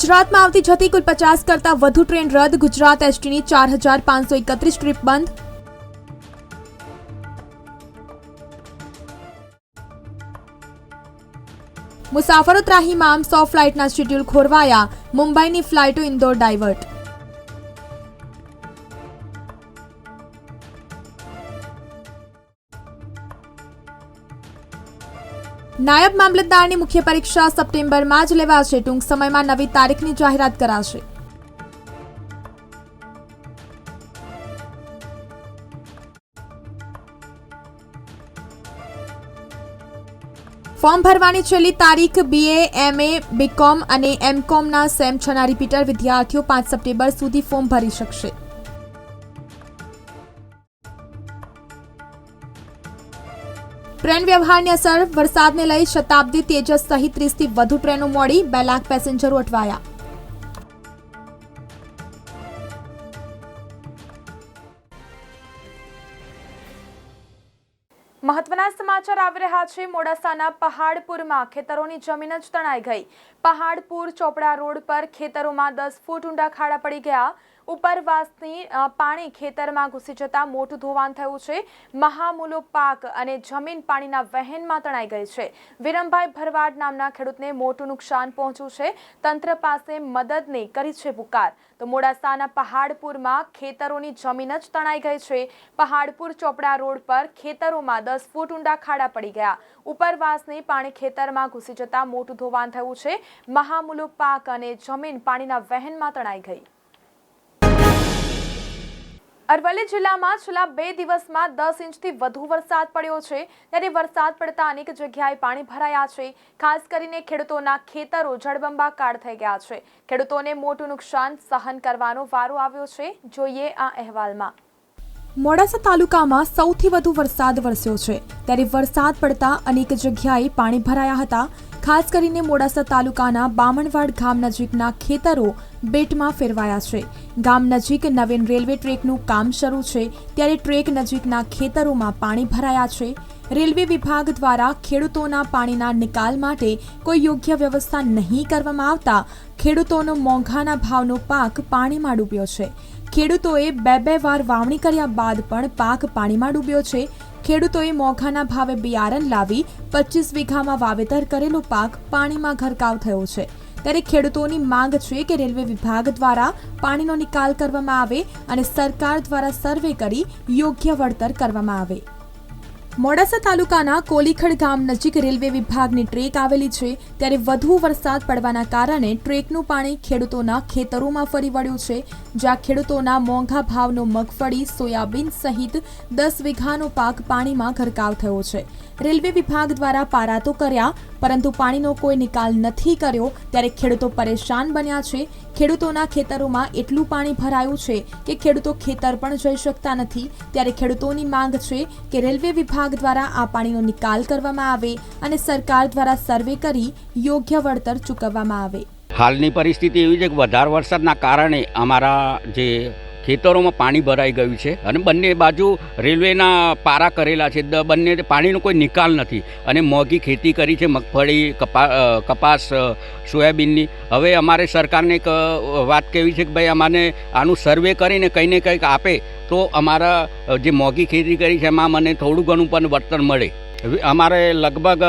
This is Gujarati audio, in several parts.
ગુજરાતમાં આવતી જતી કુલ પચાસ કરતાં વધુ ટ્રેન રદ. ગુજરાત એસટીની ચાર હજાર પાંચસો એકત્રીસ ટ્રીપ બંધ. મુસાફરો ત્રાહીમામ સો ફ્લાઇટના શેડ્યુલ ખોરવાયા. મુંબઈની ફ્લાઇટો ઇન્દોર ડાયવર્ટ. નાયબ મામલતદારની મુખ્ય પરીક્ષા સપ્ટેમ્બરમાં જ લેવાશે. ટૂંક સમયમાં નવી તારીખની જાહેરાત કરાશે. ફોર્મ ભરવાની છેલ્લી તારીખ બીએ, એમએ, બીકોમ અને એમકોમના સેમ છના રિપીટર વિદ્યાર્થીઓ પાંચ સપ્ટેમ્બર સુધી ફોર્મ ભરી શકશે. ટ્રેન વ્યવહારની અસર, વરસાદને લઈ શતાબ્દી તેજસ સહિત ત્રીસથી વધુ ટ્રેનો મોડી, બે લાખ પેસેન્જરો અટવાયા. મહત્વના સમાચાર આવી રહ્યા છે. મોડાસાના પહાડપુરમાં ખેતરોની જમીન જ તણાઈ ગઈ. પહાડપુર ચોપડા રોડ પર ખેતરોમાં દસ ફૂટ ઊંડા ખાડા પડી ગયા. ઉપરવાસની પાણી ખેતરમાં ઘૂસી જતા મોટું ધોવાણ થયું છે. મહામૂલો પાક અને જમીન પાણીના વહેણમાં તણાઈ ગઈ છે. વિરમભાઈ ભરવાડ નામના ખેડૂતને મોટું નુકસાન પહોંચ્યું છે. તંત્ર પાસે મદદની કરી છે પુકાર. તો મોડાસાના પહાડપુરમાં ખેતરોની જમીન જ તણાઈ ગઈ છે. પહાડપુર ચોપડા રોડ પર ખેતરોમાં દસ ફૂટ ઊંડા ખાડા પડી ગયા. ઉપરવાસની પાણી ખેતરમાં ઘૂસી જતા મોટું ધોવાણ થયું છે. મહામૂલો પાક અને જમીન પાણીના વહેણમાં તણાઈ ગઈ. અરવલ્લી જિલ્લામાં છેલ્લા બે દિવસમાં દસ ઇંચથી વધુ વરસાદ પડ્યો છે. ત્યારે વરસાદ પડતા અનેક જગ્યાએ પાણી ભરાયા છે. ખાસ કરીને ખેડૂતોના ખેતરો જળબંબાકાર થઈ ગયા છે. ખેડૂતોને મોટું નુકસાન સહન કરવાનો વારો આવ્યો છે. જોઈએ આ અહેવાલમાં. મોડાસા તાલુકામાં સૌથી વધુ વરસાદ વરસ્યો છે. ત્યારે વરસાદ પડતા અનેક જગ્યાએ પાણી ભરાયા હતા. ખાસ કરીને મોડાસા તાલુકાના બામણવાડ ગામ નજીકના ખેતરો બેટમાં ફેરવાયા છે. ગામ નજીક નવીન રેલવે ટ્રેકનું કામ શરૂ છે, ત્યારે ટ્રેક નજીકના ખેતરોમાં પાણી ભરાયા છે. રેલવે વિભાગ દ્વારા ખેડૂતોના પાણીના નિકાલ માટે કોઈ યોગ્ય વ્યવસ્થા નહીં કરવામાં આવતા ખેડૂતોનો મોંઘાના ભાવનો પાક પાણીમાં ડૂબ્યો છે. ખેડૂતોએ બે બે વાર વાવણી કર્યા બાદ પણ પાક પાણીમાં ડૂબ્યો છે. ખેડૂતોએ મોંઘાના ભાવે બિયારણ લાવી પચીસ વીઘામાં વાવેતર કરેલો પાક પાણીમાં ગરકાવ થયો છે. ત્યારે ખેડૂતોની માંગ છે કે રેલવે વિભાગ દ્વારા પાણીનો નિકાલ કરવામાં આવે અને સરકાર દ્વારા સર્વે કરી યોગ્ય વળતર કરવામાં આવે. મોડાસા તાલુકાના કોલીખડ ગામ નજીક રેલવે વિભાગની ટ્રેક આવેલી છે, ત્યારે વધુ વરસાદ પડવાના કારણે ટ્રેકનું પાણી ખેડૂતોના ખેતરોમાં ફરી વળ્યું છે, જ્યાં ખેડૂતોના મોંઘા ભાવનો મગફળી, સોયાબીન સહિત દસ વીઘાનો પાક પાણીમાં ગરકાવ થયો છે. રેલવે વિભાગ દ્વારા પારા તો કર્યા, પરંતુ પાણીનો કોઈ નિકાલ નથી કર્યો. ત્યારે ખેડૂતો પરેશાન બન્યા છે. ખેડૂતોના ખેતરોમાં એટલું પાણી ભરાયું છે કે ખેડૂતો ખેતર પણ જઈ શકતા નથી. ત્યારે ખેડૂતોની માંગ છે કે રેલવે વિભાગ દ્વારા આ પાણીનો નિકાલ કરવામાં આવે અને સરકાર દ્વારા સર્વે કરી યોગ્ય વળતર ચૂકવવામાં આવે. હાલની પરિસ્થિતિ એવી છે કે વધારે વરસાદના કારણે અમારા જે ખેતરોમાં પાણી ભરાઈ ગયું છે અને બંને બાજુ રેલવેના પારા કરેલા છે. બંને પાણીનો કોઈ નિકાલ નથી અને મોંઘી ખેતી કરી છે, મગફળી, કપા કપાસ સોયાબીનની. હવે અમારે સરકારને એક વાત કહેવી છે કે ભાઈ અમારે આનું સર્વે કરીને કંઈ ને કંઈક આપે તો અમારા જે મોંઘી ખેતી કરી છે એમાં મને થોડું ઘણું પણ વળતર મળે. અમારે લગભગ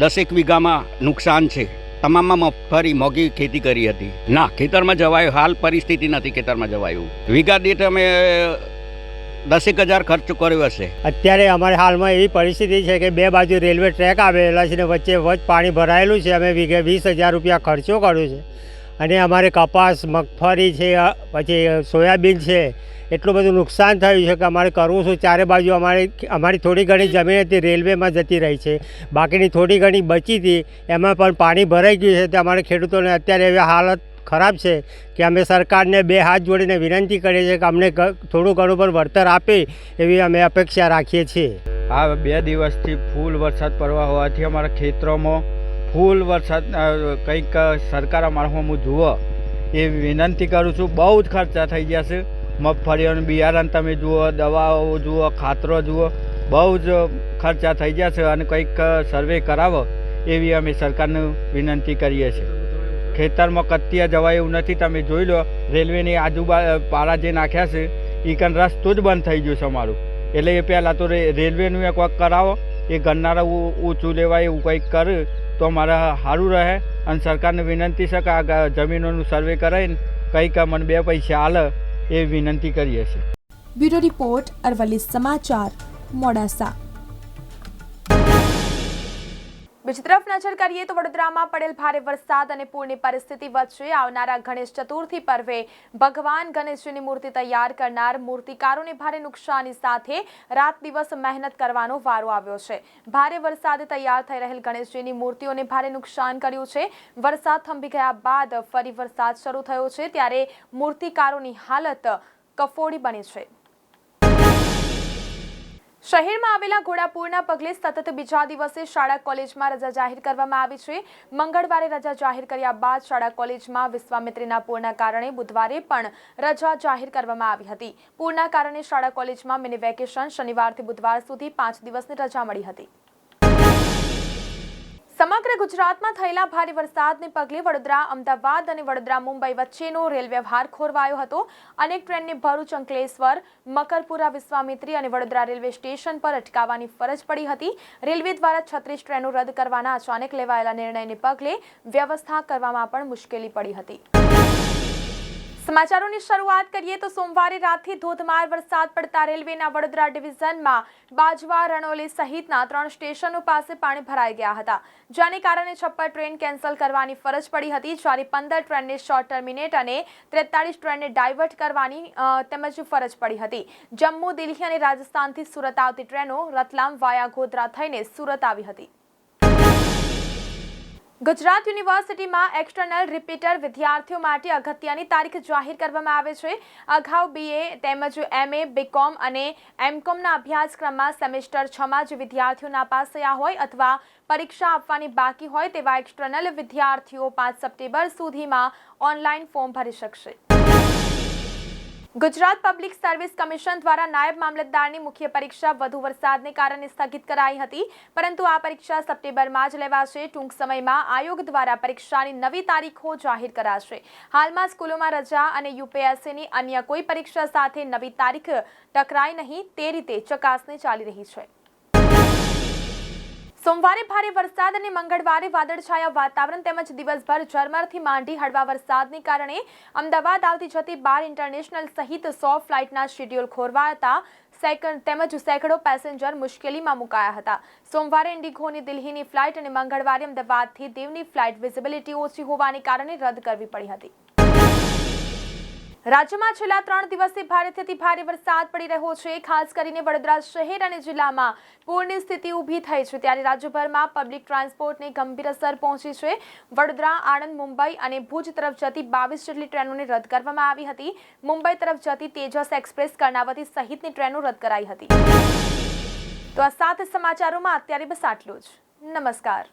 દસેક વીઘામાં નુકસાન છે. તમામમાં મગફળી મોંઘી ખેતી કરી હતી. ના, ખેતરમાં જવાયું હાલ પરિસ્થિતિ નથી ખેતરમાં જવાયું. વીઘા દીઠ અમે દસેક હજાર ખર્ચ કર્યો હશે. અત્યારે અમારે હાલમાં એવી પરિસ્થિતિ છે કે બે બાજુ રેલવે ટ્રેક આવેલા છે ને વચ્ચે વચ પાણી ભરાયેલું છે. અમે વીઘે વીસ હજાર રૂપિયા ખર્ચો કર્યો છે. અને અમારે કપાસ, મગફળી છે પછી સોયાબીન છે, એટલું બધું નુકસાન થયું છે કે અમારે કરવું શું? ચારે બાજુ અમારે અમારી થોડી ઘણી જમીન હતી, રેલવેમાં જતી રહી છે. બાકીની થોડી ઘણી બચી હતી. એમાં પણ પાણી ભરાઈ ગયું છે. તો અમારે ખેડૂતોને અત્યારે એવી હાલત ખરાબ છે કે અમે સરકારને બે હાથ જોડીને વિનંતી કરીએ છીએ કે અમને થોડું ઘણું પણ વળતર આપે એવી અમે અપેક્ષા રાખીએ છીએ. આ બે દિવસથી ફૂલ વરસાદ પડવા હોવાથી અમારા ખેતરોમાં ફૂલ વરસાદ કંઈક સરકાર અમારા હું જુઓ, એ વિનંતી કરું છું, બહુ જ ખર્ચા થઈ ગયા છે. મગફળીઓનું બિયારણ તમે જુઓ, દવાઓ જુઓ, ખાતરો જુઓ, બહુ જ ખર્ચા થઈ ગયા છે અને કંઈક સર્વે કરાવો, એવી અમે સરકારને વિનંતી કરીએ છીએ. ખેતરમાં કત્તિયા જવાય એવું નથી, તમે જોઈ લો, રેલવેની આજુબાજુ પાળા જે નાખ્યા છે એ કન રસ્તો જ બંધ થઈ ગયો છે અમારું. એટલે એ પહેલાં તો રેલવેનું એક વખત કરાવો, એ ગન્નારા ઊંચું લેવાય એવું કંઈક કરે તો અમારે સારું રહે અને સરકારને વિનંતી છે કે આ જમીનોનું સર્વે કરાવીને કંઈક અમને બે પૈસા હાલે એ વિનંતી કરીએ છીએ. બ્યુરો રિપોર્ટ અરવલ્લી સમાચાર મોડાસા. બીજી તરફ નજર કરીએ તો વડોદરામાં પડેલ ભારે વરસાદ અને પૂરની પરિસ્થિતિ વચ્ચે આવનારા ગણેશ ચતુર્થી પર્વે ભગવાન ગણેશજીની મૂર્તિ તૈયાર કરનાર મૂર્તિકારોને ભારે નુકસાની સાથે રાત દિવસ મહેનત કરવાનો વારો આવ્યો છે. ભારે વરસાદે તૈયાર થઈ રહેલ ગણેશજીની મૂર્તિઓને ભારે નુકસાન કર્યું છે. વરસાદ થંભી ગયા બાદ ફરી વરસાદ શરૂ થયો છે ત્યારે મૂર્તિકારોની હાલત કફોડી બની છે. શહેરમાં આવેલા ઘોડાપુરના પગલે સતત બીજા દિવસે શાળા કોલેજમાં રજા જાહેર કરવામાં આવી છે. મંગળવારે રજા જાહેર કર્યા બાદ શાળા કોલેજમાં વિશ્વામિત્રીના પૂરના કારણે બુધવારે પણ રજા જાહેર કરવામાં આવી હતી. પૂરના કારણે શાળા કોલેજમાં મિની વેકેશન શનિવારથી બુધવાર સુધી પાંચ દિવસની રજા મળી હતી. સમગ્ર ગુજરાતમાં થયેલા ભારે વરસાદને પગલે વડોદરા, અમદાવાદ અને વડોદરા, મુંબઈ વચ્ચેનો રેલ વ્યવહાર ખોરવાયો હતો. અનેક ટ્રેનને ભરૂચ, અંકલેશ્વર, મકરપુરા, વિશ્વામિત્રી અને વડોદરા રેલવે સ્ટેશન પર અટકાવવાની ફરજ પડી હતી. રેલવે દ્વારા છત્રીસ ટ્રેનો રદ કરવાના અચાનક લેવાયેલા નિર્ણયને પગલે વ્યવસ્થા કરવામાં પણ મુશ્કેલી પડી હતી. સમાચારોની શરૂઆત કરીએ તો સોમવારે રાતથી ધોધમાર વરસાદ પડતા રેલવેના વડોદરા ડિવિઝનમાં બાજવા રણોલી સહિતના ત્રણ સ્ટેશનો પાસે પાણી ભરાઈ ગયા હતા. જેને કારણે છપ્પન ટ્રેન કેન્સલ કરવાની ફરજ પડી હતી. જ્યારે પંદર ટ્રેનને શોર્ટ ટર્મિનેટ અને ત્રેતાળીસ ટ્રેનને ડાયવર્ટ કરવાની તેમજ ફરજ પડી હતી. જમ્મુ, દિલ્હી અને રાજસ્થાનથી સુરત આવતી ટ્રેનો રતલામ વાયા ગોધરા થઈને સુરત આવી હતી. ગુજરાત યુનિવર્સિટીમાં એક્સટર્નલ રિપીટર વિદ્યાર્થીઓ માટે અગત્યની તારીખ જાહેર કરવામાં આવે છે. અગાઉ બીએ તેમજ એમએ બીકોમ અને એમકોમના અભ્યાસક્રમમાં સેમેસ્ટર છમાં જે વિદ્યાર્થીઓ નાપાસ થયા હોય અથવા પરીક્ષા આપવાની બાકી હોય તેવા એક્સટર્નલ વિદ્યાર્થીઓ પાંચ સપ્ટેમ્બર સુધીમાં ઓનલાઈન ફોર્મ ભરી શકશે. ગુજરાત પબ્લિક સર્વિસ કમિશન દ્વારા નાયબ મામલતદારની મુખ્ય પરીક્ષા વધુ વરસાદને કારણે સ્થગિત કરાઈ હતી. પરંતુ આ પરીક્ષા સપ્ટેમ્બરમાં જ લેવાશે. ટૂંક સમયમાં આયોગ દ્વારા પરીક્ષાની નવી તારીખો જાહેર કરાશે. હાલમાં સ્કૂલોમાં રજા અને યુપીએસસીની અન્ય કોઈ પરીક્ષા સાથે નવી તારીખ ટકરાય નહીં. તે રીતે ચકાસણી ચાલી રહી છે. સોમવારે ભારે વરસાદ અને મંગળવારે વાદળછાયા વાતાવરણ તેમજ દિવસભર ઝરમરથી માંડી હળવા વરસાદને કારણે અમદાવાદ આવતી જતી બાર ઇન્ટરનેશનલ સહિત સો ફ્લાઇટના શેડ્યુલ ખોરવાયા સેકન્ડ તેમજ સેંકડો પેસેન્જર મુશ્કેલીમાં મુકાયા હતા. સોમવારે ઇન્ડિગોની દિલ્હીની ફ્લાઇટ અને મંગળવારે અમદાવાદથી દેવની ફ્લાઇટ વિઝિબિલિટી ઓછી હોવાને કારણે રદ કરવી પડી હતી. રાજ્યમાં છેલ્લા ત્રણ દિવસથી ભારેથી ભારે વરસાદ પડી રહ્યો છે. ખાસ કરીને વડોદરા શહેર અને જિલ્લામાં પૂરની સ્થિતિ ઊભી થઈ છે. ત્યારે રાજ્યભરમાં પબ્લિક ટ્રાન્સપોર્ટને ગંભીર અસર પહોંચી છે. વડોદરા, આણંદ, મુંબઈ અને ભુજ તરફ જતી બાવીસ જેટલી ટ્રેનોને રદ કરવામાં આવી હતી. મુંબઈ તરફ જતી તેજસ એક્સપ્રેસ કર્ણાવતી સહિતની ટ્રેનો રદ કરાઈ હતી. તો આ સાત સમાચારોમાં અત્યારે બસ આટલું જ. નમસ્કાર.